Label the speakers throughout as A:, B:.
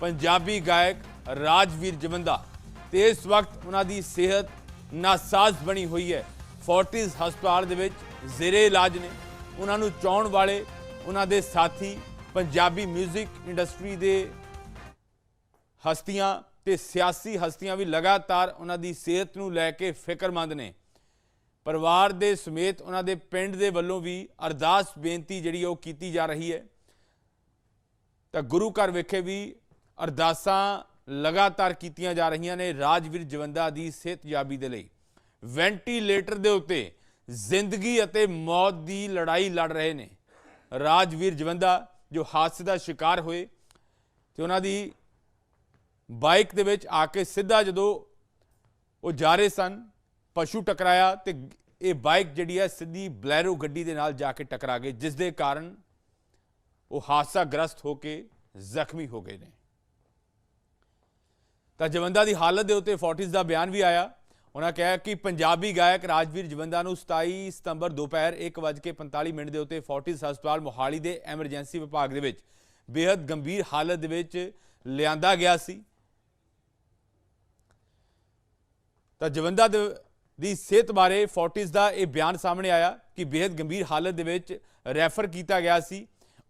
A: ਪੰਜਾਬੀ ਗਾਇਕ ਰਾਜਵੀਰ ਜਵੰਦਾ। ਤੇ ਇਸ ਵਕਤ ਉਹਨਾਂ ਦੀ ਸਿਹਤ ਨਾਸਾਜ਼ ਬਣੀ ਹੋਈ ਹੈ। ਫੋਰਟਿਸ ਹਸਪਤਾਲ ਦੇ ਵਿੱਚ ਜ਼ੇਰੇ ਇਲਾਜ ਨੇ। ਉਹਨਾਂ ਨੂੰ ਚਾਉਣ ਵਾਲੇ ਉਹਨਾਂ ਦੇ ਸਾਥੀ ਪੰਜਾਬੀ 뮤직 ਇੰਡਸਟਰੀ ਦੇ ਹਸਤੀਆਂ ਤੇ ਸਿਆਸੀ ਹਸਤੀਆਂ ਵੀ ਲਗਾਤਾਰ ਉਹਨਾਂ ਦੀ ਸਿਹਤ ਨੂੰ ਲੈ ਕੇ ਫਿਕਰਮੰਦ ਨੇ। ਪਰਿਵਾਰ ਦੇ ਸਮੇਤ ਉਹਨਾਂ ਦੇ ਪਿੰਡ ਦੇ ਵੱਲੋਂ ਵੀ ਅਰਦਾਸ ਬੇਨਤੀ ਜਿਹੜੀ ਉਹ ਕੀਤੀ ਜਾ ਰਹੀ ਹੈ। ਤਾਂ ਗੁਰੂ ਘਰ ਵਿਖੇ ਵੀ ਅਰਦਾਸਾਂ ਲਗਾਤਾਰ ਕੀਤੀਆਂ ਜਾ ਰਹੀਆਂ ਨੇ ਰਾਜਵੀਰ ਜਵੰਦਾ ਦੀ ਸਿਹਤਯਾਬੀ ਦੇ ਲਈ। ਵੈਂਟੀਲੇਟਰ ਦੇ ਉੱਤੇ ਜ਼ਿੰਦਗੀ ਅਤੇ ਮੌਤ ਦੀ ਲੜਾਈ ਲੜ ਰਹੇ ਨੇ। ਰਾਜਵੀਰ ਜਵੰਦਾ, ਜੋ ਹਾਦਸੇ ਦਾ ਸ਼ਿਕਾਰ ਹੋਏ ਤੇ ਉਹਨਾਂ ਦੀ ਬਾਈਕ ਦੇ ਵਿੱਚ ਆ ਕੇ ਸਿੱਧਾ ਜਦੋਂ ਉਹ ਜਾ ਰਹੇ ਸਨ, ਪਸ਼ੂ ਟਕਰਾਇਆ ਤੇ ਇਹ ਬਾਈਕ ਜਿਹੜੀ ਹੈ ਸਿੱਧੀ ਬਲੈਰੋ ਗੱਡੀ ਦੇ ਨਾਲ ਜਾ ਕੇ ਟਕਰਾ ਗਈ, ਜਿਸ ਦੇ ਕਾਰਨ ਉਹ ਹਾਦਸਾ ਗ੍ਰਸਤ ਹੋ ਕੇ ਜ਼ਖਮੀ ਹੋ ਗਏ ਨੇ। ਤਾਂ ਜਵੰਦਾ ਦੀ ਹਾਲਤ ਦੇ ਉੱਤੇ ਫੋਰਟਿਸ ਦਾ ਬਿਆਨ ਵੀ ਆਇਆ। ਉਹਨਾਂ ਕਿਹਾ ਕਿ ਪੰਜਾਬੀ ਗਾਇਕ ਰਾਜਵੀਰ ਜਵੰਦਾ ਨੂੰ 27 ਸਤੰਬਰ ਦੁਪਹਿਰ 1:45 ਮਿੰਟ ਦੇ ਉੱਤੇ ਫੋਰਟਿਸ ਹਸਪਤਾਲ ਮੋਹਾਲੀ ਦੇ ਐਮਰਜੈਂਸੀ ਵਿਭਾਗ ਦੇ ਵਿੱਚ ਬੇहद ਗੰਭੀਰ ਹਾਲਤ ਦੇ ਵਿੱਚ ਲਿਆਂਦਾ ਗਿਆ ਸੀ। ਤਾਂ ਜਵੰਦਾ ਦੀ ਸਿਹਤ ਬਾਰੇ ਫੋਰਟਿਸ ਦਾ ਇਹ ਬਿਆਨ ਸਾਹਮਣੇ ਆਇਆ ਕਿ ਬੇहद ਗੰਭੀਰ ਹਾਲਤ ਦੇ ਵਿੱਚ ਰੈਫਰ ਕੀਤਾ ਗਿਆ ਸੀ।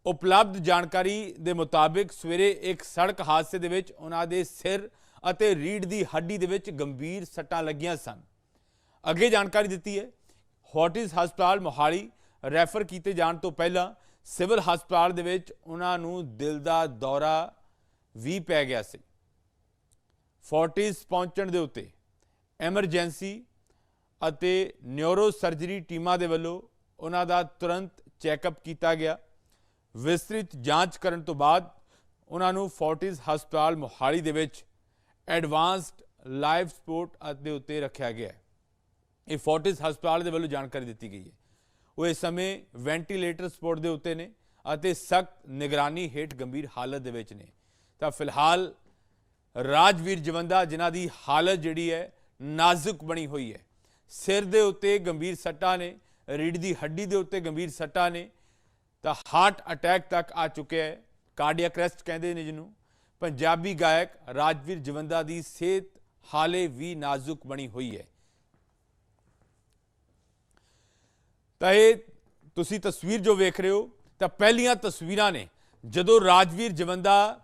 A: ਉਪਲਬਧ ਜਾਣਕਾਰੀ ਦੇ ਮੁਤਾਬਿਕ ਸਵੇਰੇ ਇੱਕ ਸੜਕ ਹਾਦਸੇ ਦੇ ਵਿੱਚ ਉਹਨਾਂ ਦੇ ਸਿਰ ਅਤੇ ਰੀੜ ਦੀ ਹੱਡੀ ਦੇ ਵਿੱਚ ਗੰਭੀਰ ਸੱਟਾਂ ਲੱਗੀਆਂ ਸਨ। ਅੱਗੇ ਜਾਣਕਾਰੀ ਦਿੱਤੀ ਹੈ ਫੋਰਟਿਸ ਹਸਪਤਾਲ ਮੋਹਾਲੀ ਰੈਫਰ ਕੀਤੇ ਜਾਣ ਤੋਂ ਪਹਿਲਾਂ ਸਿਵਲ ਹਸਪਤਾਲ ਦੇ ਵਿੱਚ ਉਹਨਾਂ ਨੂੰ ਦਿਲ ਦਾ ਦੌਰਾ ਵੀ ਪੈ ਗਿਆ ਸੀ। ਫੋਰਟਿਸ ਪਹੁੰਚਣ ਦੇ ਉੱਤੇ ਐਮਰਜੈਂਸੀ ਅਤੇ ਨਿਊਰੋ ਸਰਜਰੀ ਟੀਮਾਂ ਦੇ ਵੱਲੋਂ ਉਹਨਾਂ ਦਾ ਤੁਰੰਤ ਚੈੱਕਅਪ ਕੀਤਾ ਗਿਆ। ਵਿਸਤ੍ਰਿਤ ਜਾਂਚ ਕਰਨ ਤੋਂ ਬਾਅਦ ਉਹਨਾਂ ਨੂੰ ਫੋਰਟਿਸ ਹਸਪਤਾਲ ਮੋਹਾਲੀ ਦੇ ਵਿੱਚ ਐਡਵਾਂਸਡ ਲਾਈਵ ਸਪੋਰਟ ਦੇ ਉੱਤੇ ਰੱਖਿਆ ਗਿਆ ਹੈ। ਇਹ ਫੋਰਟਿਸ ਹਸਪਤਾਲ ਦੇ ਵੱਲੋਂ ਜਾਣਕਾਰੀ ਦਿੱਤੀ ਗਈ ਹੈ। ਉਹ ਇਸ ਸਮੇਂ ਵੈਂਟੀਲੇਟਰ ਸਪੋਰਟ ਦੇ ਉੱਤੇ ਨੇ ਅਤੇ ਸਖਤ ਨਿਗਰਾਨੀ ਹੇਠ ਗੰਭੀਰ ਹਾਲਤ ਦੇ ਵਿੱਚ ਨੇ। ਤਾਂ ਫਿਲਹਾਲ ਰਾਜਵੀਰ ਜਵੰਦਾ, ਜਿਨ੍ਹਾਂ ਦੀ ਹਾਲਤ ਜਿਹੜੀ ਹੈ, ਨਾਜ਼ੁਕ ਬਣੀ ਹੋਈ ਹੈ। ਸਿਰ ਦੇ ਉੱਤੇ ਗੰਭੀਰ ਸੱਟਾਂ ਨੇ ਰੀੜ ਦੀ ਹੱਡੀ ਦੇ ਉੱਤੇ ਗੰਭੀਰ ਸੱਟਾਂ ਨੇ, ਤਾਂ ਹਾਰਟ ਅਟੈਕ ਤੱਕ ਆ ਚੁੱਕਿਆ ਹੈ। ਕਾਰਡੀਅਕ ਅਰੈਸਟ ਕਹਿੰਦੇ ਨੇ ਜਿਹਨੂੰ। ਪੰਜਾਬੀ ਗਾਇਕ ਰਾਜਵੀਰ ਜਵੰਦਾ ਦੀ ਸਿਹਤ ਹਾਲੇ ਵੀ ਨਾਜ਼ੁਕ ਬਣੀ ਹੋਈ ਹੈ। ਤਾਂ ਇਹ ਤੁਸੀਂ ਤਸਵੀਰ ਜੋ ਵੇਖ ਰਹੇ ਹੋ, ਤਾਂ ਪਹਿਲੀਆਂ ਤਸਵੀਰਾਂ ਨੇ, ਜਦੋਂ ਰਾਜਵੀਰ ਜਵੰਦਾ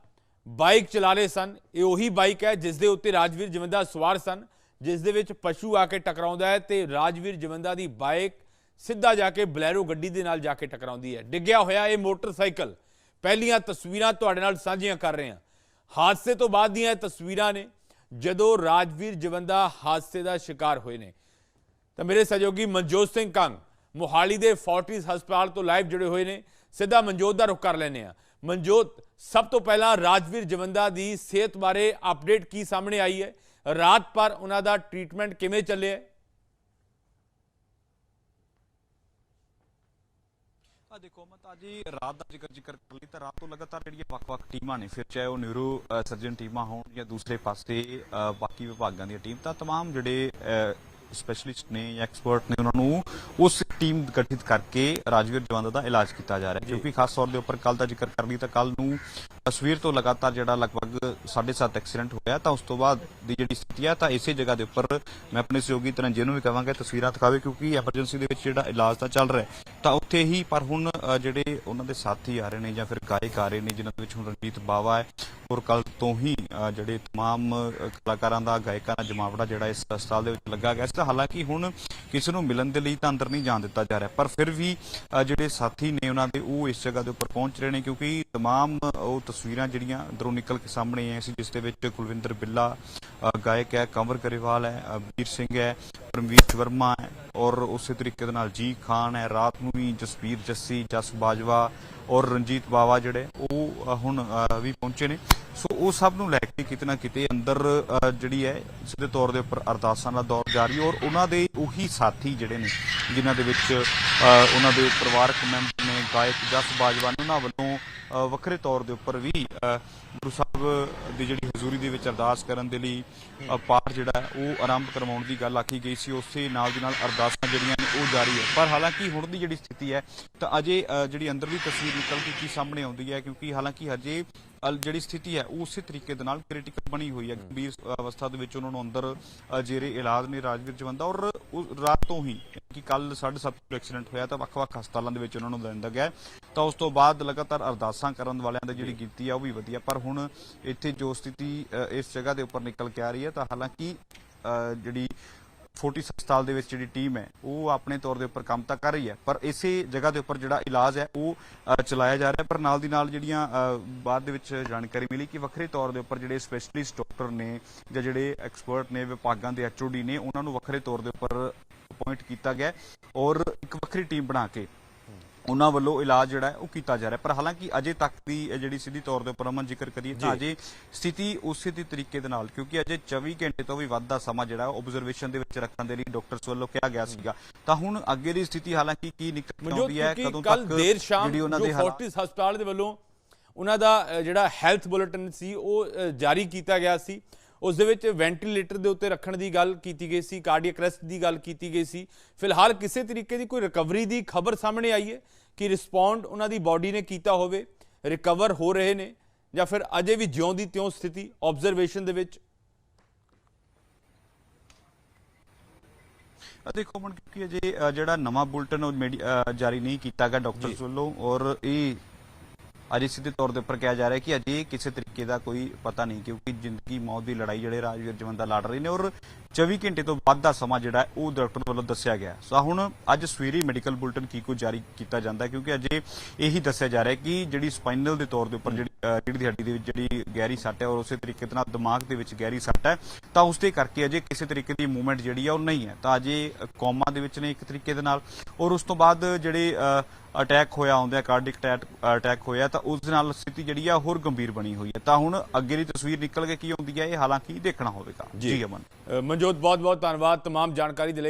A: ਬਾਈਕ ਚਲਾ ਰਹੇ ਸਨ, ਇਹ ਉਹੀ ਬਾਈਕ ਹੈ ਜਿਸ ਦੇ ਉੱਤੇ ਰਾਜਵੀਰ ਜਵੰਦਾ ਸਵਾਰ ਸਨ ਜਿਸ ਦੇ ਵਿੱਚ ਪਸ਼ੂ ਆ ਕੇ ਟਕਰਾਉਂਦਾ ਹੈ ਤੇ ਰਾਜਵੀਰ ਜਵੰਦਾ ਦੀ ਬਾਈਕ ਸਿੱਧਾ ਜਾ ਕੇ ਬਲੈਰੋ ਗੱਡੀ ਦੇ ਨਾਲ ਜਾ ਕੇ ਟਕਰਾਉਂਦੀ ਹੈ। ਡਿੱਗਿਆ ਹੋਇਆ ਇਹ ਮੋਟਰਸਾਈਕਲ। ਪਹਿਲੀਆਂ ਤਸਵੀਰਾਂ ਤੁਹਾਡੇ ਨਾਲ ਸਾਂਝੀਆਂ ਕਰ ਰਹੇ ਹਾਂ। ਹਾਦਸੇ ਤੋਂ ਬਾਅਦ ਦੀਆਂ ਇਹ ਤਸਵੀਰਾਂ ਨੇ, ਜਦੋਂ ਰਾਜਵੀਰ ਜਵੰਦਾ ਹਾਦਸੇ ਦਾ ਸ਼ਿਕਾਰ ਹੋਏ ਨੇ। ਤਾਂ ਮੇਰੇ ਸਹਿਯੋਗੀ ਮਨਜੋਤ ਸਿੰਘ ਕੰਗ ਮੋਹਾਲੀ ਦੇ ਫੋਰਟਿਸ ਹਸਪਤਾਲ ਤੋਂ ਲਾਈਵ ਜੁੜੇ ਹੋਏ ਨੇ। ਸਿੱਧਾ ਮਨਜੋਤ ਦਾ ਰੁਖ ਕਰ ਲੈਨੇ ਆ ਮਨਜੋਤ, ਸਭ ਤੋਂ ਪਹਿਲਾਂ ਰਾਜਵੀਰ ਜਵੰਦਾ ਦੀ ਸਿਹਤ ਬਾਰੇ ਅਪਡੇਟ ਕੀ ਸਾਹਮਣੇ ਆਈ ਹੈ? ਰਾਤ ਪਰ ਉਹਨਾਂ ਦਾ ਟ੍ਰੀਟਮੈਂਟ ਕਿਵੇਂ ਚੱਲਿਆ
B: ਆ ਦੇਖੋ ਮਤ ਅੱਜ ਹੀ ਰਾਤ ਦਾ ਜ਼ਿਕਰ ਜ਼ਿਕਰ ਕਰ ਲਈ ਤਾਂ ਰਾਤ ਤੋਂ ਲਗਾਤਾਰ ਜਿਹੜੀਆਂ ਵੱਖ-ਵੱਖ ਟੀਮਾਂ ਨੇ ਫਿਰ ਚਾਹੇ ਉਹ ਨਿਊਰੋ ਅ, ਸਰਜਨ ਟੀਮਾਂ ਹੋਣ ਜਾਂ ਦੂਸਰੇ ਪਾਸੇ ਅ, ਬਾਕੀ ਵਿਭਾਗਾਂ ਦੀਆਂ ਟੀਮ ਤਾਂ तमाम ਜਿਹੜੇ ਸਪੈਸ਼ਲਿਸਟ ਨੇ ਜਾਂ ਐਕਸਪਰਟ ਨੇ ਉਹਨਾਂ ਨੂੰ ਉਸ ਟੀਮ ਗਠਿਤ ਕਰਕੇ ਰਾਜਵੀਰ ਜਵੰਦਾ ਦਾ ਇਲਾਜ ਕੀਤਾ ਜਾ ਰਿਹਾ ਹੈ ਕਿਉਂਕਿ ਖਾਸ ਤੌਰ ਦੇ ਉੱਪਰ ਕੱਲ ਦਾ ਜ਼ਿਕਰ ਕਰ ਲਈ ਤਾਂ ਕੱਲ ਨੂੰ ਤਸਵੀਰ ਤੋਂ ਲਗਾਤਾਰ ਜਿਹੜਾ ਲਗਭਗ 7.5 ਐਕਸੀਡੈਂਟ ਹੋਇਆ ਤਾਂ ਉਸ ਤੋਂ ਬਾਅਦ ਦੀ ਜਿਹੜੀ ਸਥਿਤੀ ਹੈ ਤਾਂ ਇਸੇ ਜਗ੍ਹਾ ਦੇ ਉੱਪਰ ਮੈਂ ਆਪਣੇ ਸਹਿਯੋਗੀ ਤਰਨਜੀਤ ਨੂੰ ਵੀ ਕਹਾਂਗਾ ਤਸਵੀਰਾਂ ਦਿਖਾਵੇ ਕਿਉਂਕਿ ਐਮਰਜੈਂਸੀ ਦੇ ਵਿੱਚ ਜਿਹੜਾ ਇਲਾਜ ਤਾਂ ਚੱਲ ਰਿਹਾ ਹੈ ਤਾਂ ਉੱਥੇ ਹੀ ਪਰ ਹੁਣ ਅ, ਜਿਹੜੇ ਉਹਨਾਂ ਦੇ ਸਾਥੀ ਆ ਰਹੇ ਨੇ ਜਾਂ ਫਿਰ ਗਾਇਕ ਆ ਰਹੇ ਨੇ ਜਿਨ੍ਹਾਂ ਦੇ ਵਿੱਚ ਹੁਣ ਰਣਜੀਤ ਬਾਵਾ ਹੈ ਔਰ ਕੱਲ ਤੋਂ ਹੀ ਅ, ਜਿਹੜੇ तमाम ਅ, ਕਲਾਕਾਰਾਂ ਦਾ ਗਾਇਕਾਂ ਦਾ ਜਮਾਵੜਾ ਜਿਹੜਾ ਇਸ ਹਸਪਤਾਲ ਦੇ ਵਿੱਚ ਲੱਗਾ ਗਿਆ ਸੀ ਤਾਂ ਹਾਲਾਂਕਿ ਹੁਣ ਕਿਸੇ ਨੂੰ ਮਿਲਣ ਦੇ ਲਈ ਤਾਂ ਅੰਦਰ ਨਹੀਂ ਜਾਣ ਦਿੱਤਾ ਜਾ ਰਿਹਾ ਪਰ ਫਿਰ ਵੀ ਅ, ਜਿਹੜੇ ਸਾਥੀ ਨੇ ਉਹਨਾਂ ਦੇ ਉਹ ਇਸ ਜਗ੍ਹਾ ਦੇ ਉੱਪਰ ਪਹੁੰਚ ਰਹੇ ਨੇ ਕਿਉਂਕਿ तमाम ਉਹ ਤਸਵੀਰਾਂ ਜਿਹੜੀਆਂ ਅੰਦਰੋਂ ਨਿਕਲ ਕੇ ਸਾਹਮਣੇ ਆਈਆਂ ਸੀ, ਜਿਸ ਦੇ ਵਿੱਚ ਕੁਲਵਿੰਦਰ ਬਿੱਲਾ ਗਾਇਕ ਹੈ, ਕੰਵਰ ਗਰੇਵਾਲ ਹੈ ਵੀਰ ਸਿੰਘ ਹੈ, ਪਰਮਵੀਰ ਵਰਮਾ ਹੈ ਔਰ ਉਸੇ ਤਰੀਕੇ ਦੇ ਨਾਲ ਜੀ ਖਾਨ ਹੈ, ਰਾਤ ਨੂੰ ਵੀ ਜਸਵੀਰ ਜੱਸੀ, ਜਸ ਬਾਜਵਾ ਔਰ ਰਣਜੀਤ ਬਾਵਾ ਜਿਹੜੇ ਉਹ ਹੁਣ ਵੀ ਪਹੁੰਚੇ ਨੇ। ਸੋ ਉਹ ਸਭ ਨੂੰ ਲੈ ਕੇ ਕਿਤੇ ਨਾ ਕਿਤੇ ਅੰਦਰ ਜਿਹੜੀ ਹੈ ਸਿੱਧੇ ਤੌਰ ਦੇ ਉੱਪਰ ਅਰਦਾਸਾਂ ਦਾ ਦੌਰ ਜਾਰੀ ਔਰ ਉਹਨਾਂ ਦੇ ਉਹੀ ਸਾਥੀ ਜਿਹੜੇ ਨੇ, ਜਿਨ੍ਹਾਂ ਦੇ ਵਿੱਚ ਉਹਨਾਂ ਦੇ ਪਰਿਵਾਰਕ ਮੈਂਬਰ ਨੇ, ਗਾਇਕ ਜਸ ਬਾਜਵਾ ਨੇ, ਉਹਨਾਂ ਵੱਲੋਂ ਵੱਖਰੇ ਤੌਰ ਦੇ ਉੱਪਰ ਵੀ ਅ, ਗੁਰੂ ਸਾਹਿਬ ਦੀ ਜਿਹੜੀ ਹਜ਼ੂਰੀ ਦੇ ਵਿੱਚ ਅਰਦਾਸ ਕਰਨ ਦੇ ਲਈ ਪਾਠ ਜਿਹੜਾ ਉਹ ਆਰੰਭ ਕਰਵਾਉਣ ਦੀ ਗੱਲ ਆਖੀ ਗਈ ਸੀ। ਉਸੇ ਨਾਲ ਦੀ ਨਾਲ ਅਰਦਾਸਾਂ ਜਿਹੜੀਆਂ ਨੇ ਉਹ ਜਾਰੀ ਹੈ। ਪਰ ਹਾਲਾਂਕਿ ਹੁਣ ਦੀ ਜਿਹੜੀ ਸਥਿਤੀ ਹੈ ਤਾਂ ਅਜੇ ਜਿਹੜੀ ਅੰਦਰਲੀ ਤਸਵੀਰ ਨਿਕਲ ਕੇ ਕੀ ਸਾਹਮਣੇ ਆਉਂਦੀ ਹੈ ਕਿਉਂਕਿ ਹਾਲਾਂਕਿ ਹਜੇ ਜਿਹੜੀ ਸਥਿਤੀ ਹੈ ਉਹ ਉਸੇ ਤਰੀਕੇ ਦੇ ਨਾਲ ਕ੍ਰਿਟੀਕਲ ਬਣੀ ਹੋਈ ਹੈ। ਗੰਭੀਰ ਅਵਸਥਾ ਦੇ ਵਿੱਚ ਉਹਨਾਂ ਨੂੰ ਅੰਦਰ ਜੇਰੇ ਇਲਾਜ ਨੇ ਰਾਜਵੀਰ ਜਵੰਦਾ ਔਰ ਰਾਤ ਤੋਂ ਹੀ ਕਿ ਕੱਲ 7:30 ਨੂੰ ਐਕਸੀਡੈਂਟ ਹੋਇਆ ਤਾਂ ਵੱਖ-ਵੱਖ ਹਸਪਤਾਲਾਂ ਦੇ ਵਿੱਚ ਉਹਨਾਂ ਨੂੰ ਲਿਆਂਦਾ ਗਿਆ ਤਾਂ ਉਸ ਤੋਂ ਬਾਅਦ ਲਗਾਤਾਰ ਅਰਦਾਸ ਕਰਨ ਵਾਲਿਆਂ ਦੀ ਜਿਹੜੀ ਗਿਣਤੀ ਹੈ ਉਹ ਵੀ ਵਧੀ ਹੈ ਪਰ ਹੁਣ ਇੱਥੇ ਜੋ ਸਥਿਤੀ ਇਸ ਜਗ੍ਹਾ ਦੇ ਉੱਪਰ ਨਿਕਲ ਕੇ ਆ ਰਹੀ ਹੈ ਤਾਂ ਹਾਲਾਂਕਿ ਜਿਹੜੀ ਫੋਰਟਿਸ ਹਸਪਤਾਲ ਦੇ ਵਿੱਚ ਜਿਹੜੀ ਟੀਮ ਹੈ ਉਹ ਆਪਣੇ ਤੌਰ ਦੇ ਉੱਪਰ ਕੰਮ ਤਾਂ ਕਰ ਰਹੀ ਹੈ ਪਰ ਇਸੇ ਜਗ੍ਹਾ ਦੇ ਉੱਪਰ ਜਿਹੜਾ ਇਲਾਜ ਹੈ ਉਹ ਚਲਾਇਆ ਜਾ ਰਿਹਾ। ਪਰ ਨਾਲ ਦੀ ਨਾਲ ਜਿਹੜੀਆਂ ਬਾਅਦ ਦੇ ਵਿੱਚ ਜਾਣਕਾਰੀ ਮਿਲੀ ਕਿ ਵੱਖਰੇ ਤੌਰ ਦੇ ਉੱਪਰ ਜਿਹੜੇ ਸਪੈਸ਼ਲਿਸਟ ਡਾਕਟਰ ਨੇ ਜਾਂ ਜਿਹੜੇ ਐਕਸਪਰਟ ਨੇ ਵਿਭਾਗਾਂ ਦੇ ਐਚਓਡੀ ਨੇ ਉਹਨਾਂ ਨੂੰ ਵੱਖਰੇ ਤੌਰ ਦੇ ਉੱਪਰ ਅਪਾਇੰਟ ਕੀਤਾ ਗਿਆ ਔਰ ਇੱਕ ਵੱਖਰੀ ਟੀਮ ਬਣਾ ਕੇ ਉਹਨਾਂ ਵੱਲੋਂ ਇਲਾਜ ਜਿਹੜਾ ਉਹ ਕੀਤਾ ਜਾ ਰਿਹਾ। ਪਰ ਹਾਲਾਂਕਿ ਅਜੇ ਤੱਕ ਦੀ ਜਿਹੜੀ ਸਿੱਧੀ ਤੌਰ ਦੇ ਉੱਪਰ ਅਮਨ ਜ਼ਿਕਰ ਕਰੀਏ ਤਾਂ ਅਜੇ ਸਥਿਤੀ ਉਸੇ ਦੀ ਤਰੀਕੇ ਦੇ ਨਾਲ ਕਿਉਂਕਿ ਅਜੇ 24 ਘੰਟੇ ਤੋਂ ਵੀ ਵੱਧ ਦਾ ਸਮਾਂ ਜਿਹੜਾ ਆਬਜ਼ਰਵੇਸ਼ਨ ਦੇ ਵਿੱਚ ਰੱਖਣ ਦੇ ਲਈ ਡਾਕਟਰਸ ਵੱਲੋਂ ਕਿਹਾ ਗਿਆ ਸੀਗਾ। ਤਾਂ ਹੁਣ ਅੱਗੇ ਦੀ ਸਥਿਤੀ ਹਾਲਾਂਕਿ ਕੀ ਨਿਕਲ ਆਉਂਦੀ ਹੈ? ਕਦੋਂ ਤੱਕ
A: ਦੇਰ ਸ਼ਾਮ ਜੋ ਫੋਰਟਿਸ ਹਸਪਤਾਲ ਦੇ ਵੱਲੋਂ ਉਹਨਾਂ ਦਾ ਜਿਹੜਾ ਹੈਲਥ ਬੁਲੇਟਿਨ ਸੀ ਉਹ ਜਾਰੀ ਕੀਤਾ ਗਿਆ ਸੀ। ਉਸ ਦੇ ਵਿੱਚ ਵੈਂਟੀਲੇਟਰ ਦੇ ਉੱਤੇ ਰੱਖਣ ਦੀ ਗੱਲ ਕੀਤੀ ਗਈ ਸੀ ਕਾਰਡੀਅਕ ਅਰੈਸਟ ਦੀ ਗੱਲ ਕੀਤੀ ਗਈ ਸੀ। ਫਿਲਹਾਲ ਕਿਸੇ ਤਰੀਕੇ ਦੀ ਕੋਈ ਰਿਕਵਰੀ ਦੀ ਖਬਰ ਸਾਹਮਣੇ ਆਈ ਹੈ ਕਿ ਰਿਸਪੌਂਡ ਉਹਨਾਂ ਦੀ ਬਾਡੀ ਨੇ ਕੀਤਾ ਹੋਵੇ ਰਿਕਵਰ ਹੋ ਰਹੇ ਨੇ ਜਾਂ ਫਿਰ ਅਜੇ ਵੀ ਜਿਉਂ ਦੀ ਤਿਉਂ ਸਥਿਤੀ ਆਬਜ਼ਰਵੇਸ਼ਨ ਦੇ ਵਿੱਚ।
B: ਦੇਖੋ ਮਨ ਕਿ ਅਜੇ ਜਿਹੜਾ ਨਵਾਂ ਬੁਲਟਨ ਜਾਰੀ ਨਹੀਂ ਕੀਤਾ ਗਿਆ ਡਾਕਟਰਸ ਵੱਲੋਂ ਔਰ ਇਹ ਅਜੇ ਸਿੱਧੇ ਤੌਰ ਦੇ ਉੱਪਰ ਕਿਹਾ ਜਾ ਰਿਹਾ ਕਿ ਅਜੇ ਕਿਸੇ ਤਰੀਕੇ ਦਾ ਕੋਈ ਪਤਾ ਨਹੀਂ, ਕਿਉਂਕਿ ਜ਼ਿੰਦਗੀ, ਮੌਤ ਦੀ ਲੜਾਈ ਜਿਹੜੇ ਰਾਜਵੀਰ ਜਵੰਦਾ ਲੜ ਰਹੇ ਨੇ ਔਰ 24 ਘੰਟੇ ਤੋਂ ਵੱਧ ਦਾ ਸਮਾਂ ਜਿਹੜਾ ਉਹ ਡਾਕਟਰ ਵੱਲੋਂ ਦੱਸਿਆ ਗਿਆ ਸੋ ਹੁਣ ਅੱਜ ਸਵੇਰੇ ਮੈਡੀਕਲ ਬੁਲਟਨ ਕੀ ਕੋ ਜਾਰੀ ਕੀਤਾ ਜਾਂਦਾ ਕਿਉਂਕਿ ਅਜੇ ਇਹੀ ਦੱਸਿਆ ਜਾ ਰਿਹਾ ਕਿ ਜਿਹੜੀ ਸਪਾਈਨਲ ਦੇ ਤੌਰ ਦੇ ਉੱਪਰ ਜਿਹੜੀ ਅ, ਰੀੜ੍ਹ ਦੀ ਹੱਡੀ ਦੇ ਵਿੱਚ ਜਿਹੜੀ ਗਹਿਰੀ ਸੱਟ ਹੈ ਔਰ ਉਸੇ ਤਰੀਕੇ ਦੇ ਨਾਲ ਦਿਮਾਗ ਦੇ ਵਿੱਚ ਗਹਿਰੀ ਸੱਟ ਹੈ ਤਾਂ ਉਸ ਦੇ ਕਰਕੇ ਅਜੇ ਕਿਸੇ ਤਰੀਕੇ ਦੀ ਮੂਵਮੈਂਟ ਜਿਹੜੀ ਆ ਉਹ ਨਹੀਂ ਹੈ ਤਾਂ ਅਜੇ ਕੋਮਾ ਦੇ ਵਿੱਚ ਨੇ ਇੱਕ ਤਰੀਕੇ ਦੇ ਨਾਲ ਔਰ ਉਸ ਤੋਂ ਬਾਅਦ ਜਿਹੜੇ ਅਟੈਕ ਹੋਇਆ ਆਉਂਦਾ ਕਾਰਡਿਕ ਅਟੈਕ ਹੋਇਆ ਤਾਂ ਉਸ ਦੇ ਨਾਲ ਸਥਿਤੀ ਜਿਹੜੀ ਆ ਹੋਰ ਗੰਭੀਰ ਬਣੀ ਹੋਈ ਹੈ ਤਾਂ ਹੁਣ ਅੱਗੇ ਦੀ ਤਸਵੀਰ ਨਿਕਲ ਕੇ ਕੀ ਆਉਂਦੀ ਹੈ ਇਹ ਹਾਲਾਂਕਿ ਦੇਖਣਾ ਹੋਵੇਗਾ ਜੀ ਅਮਨ
A: ਅ, ਮਨਜੋਤ ਬਹੁਤ ਬਹੁਤ ਧੰਨਵਾਦ तमाम ਜਾਣਕਾਰੀ ਦੇ ਲਈ